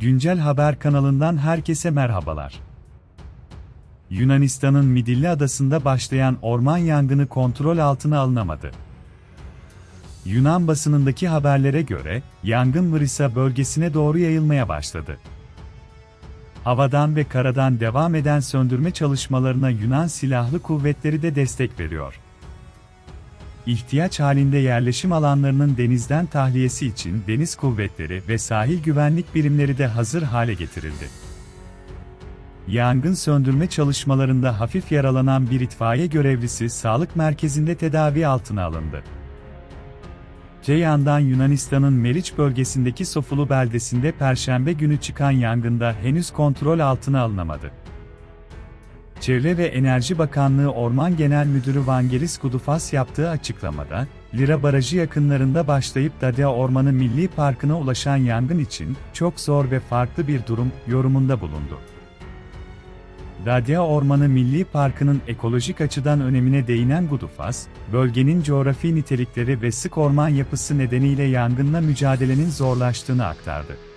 Güncel Haber kanalından herkese merhabalar. Yunanistan'ın Midilli adasında başlayan orman yangını kontrol altına alınamadı. Yunan basınındaki haberlere göre, yangın Vrisa bölgesine doğru yayılmaya başladı. Havadan ve karadan devam eden söndürme çalışmalarına Yunan Silahlı Kuvvetleri de destek veriyor. İhtiyaç halinde yerleşim alanlarının denizden tahliyesi için deniz kuvvetleri ve sahil güvenlik birimleri de hazır hale getirildi. Yangın söndürme çalışmalarında hafif yaralanan bir itfaiye görevlisi sağlık merkezinde tedavi altına alındı. Öte yandan Yunanistan'ın Meriç bölgesindeki Sofulu beldesinde perşembe günü çıkan yangında henüz kontrol altına alınamadı. Çevre ve Enerji Bakanlığı Orman Genel Müdürü Vangelis Kudufas yaptığı açıklamada, Lira Barajı yakınlarında başlayıp Dadea Ormanı Milli Parkı'na ulaşan yangın için çok zor ve farklı bir durum yorumunda bulundu. Dadea Ormanı Milli Parkı'nın ekolojik açıdan önemine değinen Gudufas, bölgenin coğrafi nitelikleri ve sık orman yapısı nedeniyle yangınla mücadelenin zorlaştığını aktardı.